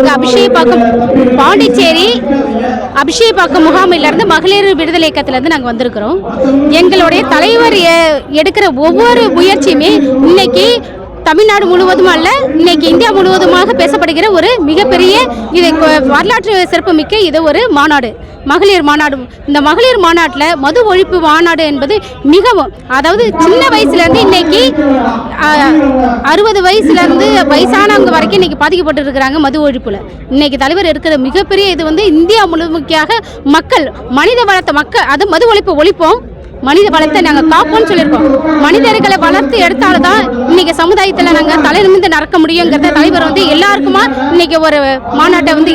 நாங்கள் அபிஷேகப்பாக்கம் பாண்டிச்சேரி அபிஷேகப்பாக்கம் முகாமிலிருந்து மகளிர் விடுதலை இயக்கத்திலேருந்து நாங்கள் வந்திருக்கிறோம். எங்களுடைய தலைவர் எடுக்கிற ஒவ்வொரு முயற்சியுமே இன்னைக்கு தமிழ்நாடு முழுவதும் அல்ல இன்னைக்கு இந்தியா முழுவதுமாக பேசப்படுகிற ஒரு மிகப்பெரிய இது வரலாற்று சிறப்புமிக்க இது ஒரு மாநாடு. மகளிர் மாநாடு. இந்த மகளிர் மாநாட்டில் மது ஒழிப்பு மாநாடு என்பது மிகவும் அதாவது சின்ன வயசுலேருந்து இன்னைக்கு அறுபது வயசுலேருந்து வயசானவங்க வரைக்கும் இன்னைக்கு பாதிக்கப்பட்டு இருக்கிறாங்க மது ஒழிப்பில். இன்னைக்கு தலைவர் இருக்கிற மிகப்பெரிய இது வந்து இந்தியா முழுமைக்காக மக்கள் மனித வளத்தை மக்கள் அது மது ஒழிப்பு ஒழிப்போம். மனித வளத்தை நாங்கள் காப்போம்னு சொல்லியிருக்கோம். மனிதர்களை வளர்த்து எடுத்தால் தான் இன்னைக்கு சமுதாயத்தில் நாங்கள் தலை நிமிர்ந்து நடக்க முடியுங்கிறத தலைவர் வந்து எல்லாருக்குமா இன்னைக்கு ஒரு மாநாட்டை வந்து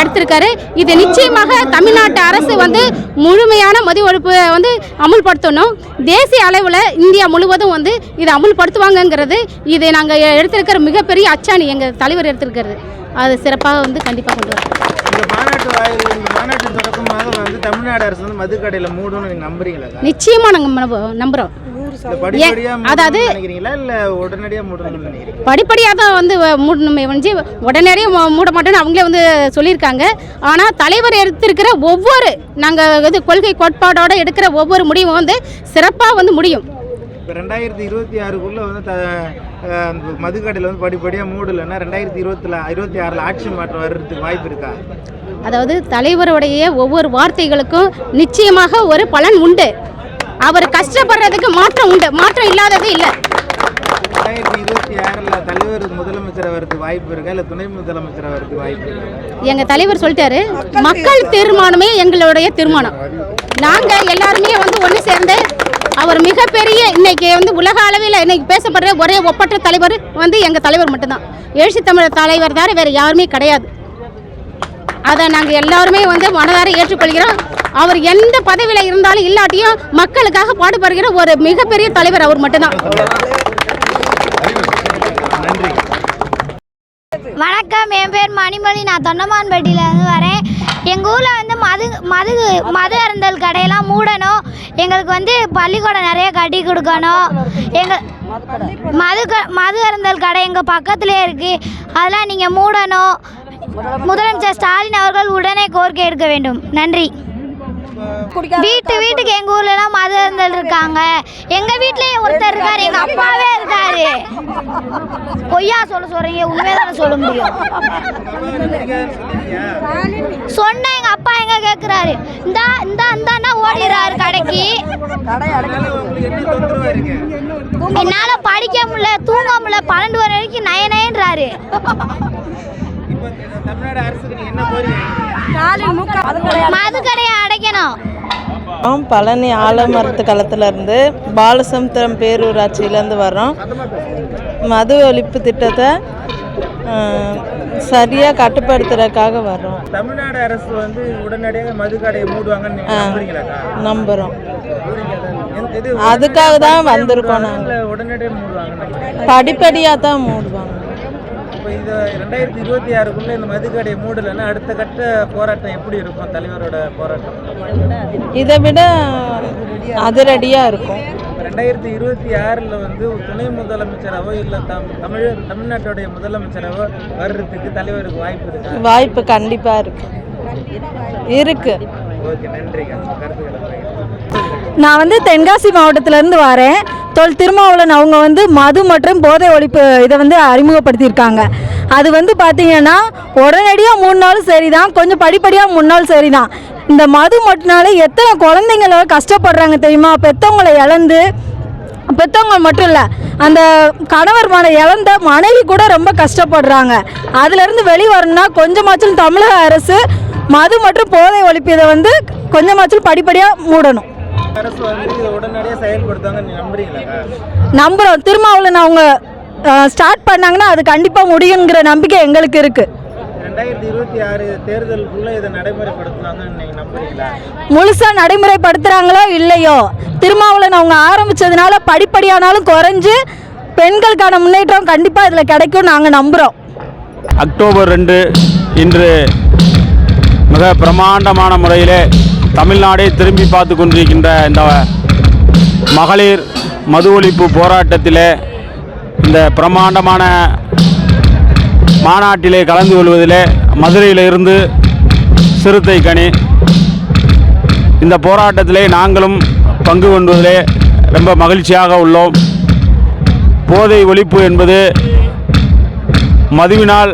எடுத்திருக்காரு. இது நிச்சயமாக தமிழ்நாட்டு அரசு வந்து முழுமையான மது ஒழிப்பு வந்து அமுல்படுத்தணும். தேசிய அளவில் இந்தியா முழுவதும் வந்து இதை அமுல்படுத்துவாங்கங்கிறது இதை நாங்கள் எடுத்திருக்கிற மிகப்பெரிய அச்சாணி எங்கள் தலைவர் எடுத்திருக்கிறது. அது சிறப்பாக வந்து கண்டிப்பாக கொண்டு வரோம் இந்த மாநாட்டு வாயில் இந்த மாநாட்டின் தொடக்கமாக வந்து தமிழ்நாடு அரசு வந்து மதுக்கடையில மூடணும்னு நீங்க நம்புறீங்களா நிச்சயமாக நாங்கள் நம்புகிறோம் இல்ல படிப்படியா அதாவது- படிப்படியாக தான் வந்து மூடணுமே வந்து உடனடியே மூ- மூட மாட்டோம்னு அவங்களே வந்து சொல்லியிருக்காங்க. ஆனால் தலைவர் எடுத்திருக்கிற ஒவ்வொரு நாங்கள் இது கொள்கை கோட்பாடோட எடுக்கிற ஒவ்வொரு முடிவும் வந்து சிறப்பாக வந்து முடியும். இப்போ ரெண்டாயிரத்தி இருபத்தி ஆறுக்குள்ள வந்து த மதுக்கடையில் வந்து படிப்படியாக மூடலைன்னா ரெண்டாயிரத்தி இருபத்தில் இருபத்தி ஆறில் ஆட்சி மாற்றம் வர்றதுக்கு வாய்ப்பு இருக்கா? அதாவது தலைவருடைய ஒவ்வொரு வார்த்தைகளுக்கும் நிச்சயமாக ஒரு பலன் உண்டு. அவர் கஷ்டப்படுறதுக்கு மாற்றம் உண்டு. மாற்றம் இல்லாதது இல்லை. ரெண்டாயிரத்தி இருபத்தி ஆறில் தலைவர் முதலமைச்சர் வர்றதுக்கு வாய்ப்பு இருக்கா? இல்லை துணை முதலமைச்சர் வர்றதுக்கு வாய்ப்பு இருக்கா? எங்கள் தலைவர் சொல்லிட்டாரு மக்கள் தீர்மானமே எங்களுடைய தீர்மானம் நாங்கள் எல்லாருமே வந்து ஒன்று சேர்ந்து அவர் மிகப்பெரிய இன்னைக்கு வந்து உலக அளவில் இன்னைக்கு பேசப்படுற ஒரே ஒப்பற்ற தலைவர் வந்து எங்கள் தலைவர் மட்டும்தான். எழுச்சி தமிழர் தலைவர் தவிர வேறு யாருமே கிடையாது. அதை நாங்கள் எல்லாருமே வந்து மனதார ஏற்றுக்கொள்கிறோம். அவர் எந்த பதவியில் இருந்தாலும் இல்லாட்டியும் மக்களுக்காக பாடுபடுகிற ஒரு மிகப்பெரிய தலைவர் அவர் மட்டும்தான். வணக்கம் என் பேர் மணிமொழி. நான் தொண்டமான்பட்டியிலேருந்து வரேன். எங்கள் ஊரில் வந்து மது மது மது அருந்தல் கடையெல்லாம் மூடணும். எங்களுக்கு வந்து பள்ளிக்கூடம் நிறைய கட்டி கொடுக்கணும். எங்கள் மது க மது அருந்தல் கடை எங்கள் பக்கத்துலேயே இருக்குது அதெல்லாம் நீங்கள் மூடணும். முதலமைச்சர் ஸ்டாலின் அவர்கள் உடனே கோரிக்கை எடுக்க வேண்டும். நன்றி. வீட்டு வீட்டுக்கு எங்கள் ஊர்லலாம் மது அருந்தல் இருக்காங்க. எங்கள் வீட்லேயே ஒருத்தர் இருக்கார் எங்கள் அப்பாவே இருக்காரு. பொய்யா சொல்ல சொல்கிறீங்க உண்மையை சொல்ல முடியும். சொன்ன எங்க அப்பா எங்க கேக்குறாரு? இந்தா இந்தா இந்தான்னா ஓடிடுறாரு கடைக்கு. உங்களுக்கு என்ன தொந்தரவா இருக்கு என்னால படிக்க முடியல தூங்க முடியல பன்னெண்டு வரை வரைக்கும் நய நயன்றாரு. மது ஆம் பழனி ஆலமரத்து களத்துலேருந்து பாலசமுத்திரம் பேரூராட்சியிலேருந்து வர்றோம் மது ஒழிப்பு திட்டத்தை சரியாக கட்டுப்படுத்துறதுக்காக வர்றோம் தமிழ்நாடு அரசு வந்து உடனடியாக மதுக்கடையை மூடுவாங்கன்னு நீங்க நம்புறீங்களாக்கா நம்புகிறோம் அதுக்காக தான் வந்திருக்கோம் நாங்கள் மூடுவாங்கன்னு படிப்படியாக தான் மூடுவாங்க இப்போ இந்த ரெண்டாயிரத்தி இருபத்தி ஆறுக்குள்ள இந்த மதுக்கடையை மூடலைன்னா அடுத்த கட்ட போராட்டம் எப்படி இருக்கும்? தலைவரோட போராட்டம். இதை விட அதிரடியாக இருக்கும். ரெண்டாயிரத்தி இருபத்தி ஆறில் வந்து துணை முதலமைச்சராவோ இல்லை தம் தமிழ் தமிழ்நாட்டுடைய முதலமைச்சராவோ வர்றதுக்கு தலைவருக்கு வாய்ப்பு இருக்கா? வாய்ப்பு கண்டிப்பாக இருக்கு. இருக்கு. ஓகே நன்றிங்க. நான் வந்து தென்காசி மாவட்டத்திலேருந்து வரேன். தொல் திருமாவளவன் அவங்க வந்து மது மற்றும் போதை ஒழிப்பு இதை வந்து அறிமுகப்படுத்தியிருக்காங்க. அது வந்து பார்த்தீங்கன்னா உடனடியாக மூணு நாளும் சரி தான் கொஞ்சம் படிப்படியாக மூணு நாள் சரி தான் இந்த மது மட்டும்னால எத்தனை குழந்தைங்கள கஷ்டப்படுறாங்க தெரியுமா? பெற்றவங்களை இழந்து பெற்றவங்க மட்டும் இல்லை அந்த கணவர் மன இழந்த மனைவி கூட ரொம்ப கஷ்டப்படுறாங்க. அதுலேருந்து வெளிவரணும்னா கொஞ்சமாச்சும் தமிழக அரசு மது மற்றும் போதை ஒழிப்பு இதை வந்து கொஞ்சமாச்சும் படிப்படியாக மூடணும். அரசு வந்து உடனடியாக செயல்படுத்துவாங்க நீ நம்புறீங்களாக்கா நம்புகிறோம் திருமாவளவன் அவங்க ஸ்டார்ட் பண்ணாங்கன்னா அது கண்டிப்பாக முடியுங்கிற நம்பிக்கை எங்களுக்கு இருக்குது ரெண்டாயிரத்தி இருபத்தி ஆறு தேர்தலுக்குள்ள இதை நடைமுறைப்படுத்துவாங்கன்னு நீங்க நம்புறீங்களா? முழுசாக நடைமுறைப்படுத்துகிறாங்களோ இல்லையோ திருமாவளவன் அவங்க ஆரம்பித்ததுனால படிப்படியானாலும் குறைஞ்சு பெண்களுக்கான முன்னேற்றம் கண்டிப்பாக இதில் கிடைக்கும் நாங்கள் நம்புகிறோம் அக்டோபர் ரெண்டு இன்று மிக பிரமாண்டமான முறையிலே தமிழ்நாடே திரும்பி பார்த்து கொண்டிருக்கின்ற இந்த மகளிர் மது ஒழிப்பு போராட்டத்தில் இந்த பிரமாண்டமான மாநாட்டிலே கலந்து கொள்வதிலே மதுரையிலிருந்து சிறுத்தை கனி. இந்த போராட்டத்திலே நாங்களும் பங்கு கொள்வதிலே ரொம்ப மகிழ்ச்சியாக உள்ளோம். போதை ஒழிப்பு என்பது மதுவினால்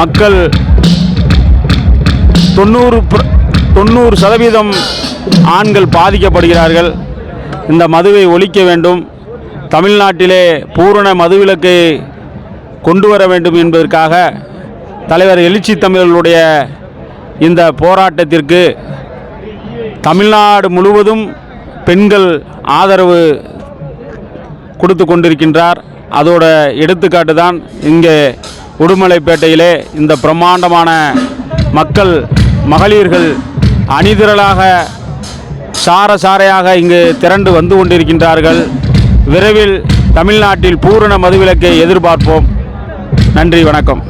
மக்கள் தொண்ணூறு தொண்ணூறு சதவீதம் ஆண்கள் பாதிக்கப்படுகிறார்கள். இந்த மதுவை ஒழிக்க வேண்டும். தமிழ்நாட்டிலே பூரண மதுவிலக்கை கொண்டு வர வேண்டும் என்பதற்காக தலைவர் எழுச்சி தமிழர்களுடைய இந்த போராட்டத்திற்கு தமிழ்நாடு முழுவதும் பெண்கள் ஆதரவு கொடுத்து கொண்டிருக்கின்றார். அதோட எடுத்துக்காட்டு தான் இங்கே உடுமலைப்பேட்டையிலே இந்த பிரம்மாண்டமான மக்கள் மகளிர்கள் அணிதிரளாக சார சாரையாக இங்கு திரண்டு வந்து கொண்டிருக்கின்றார்கள். விரைவில் தமிழ்நாட்டில் பூரண மதுவிலக்கை எதிர்பார்ப்போம். நன்றி வணக்கம்.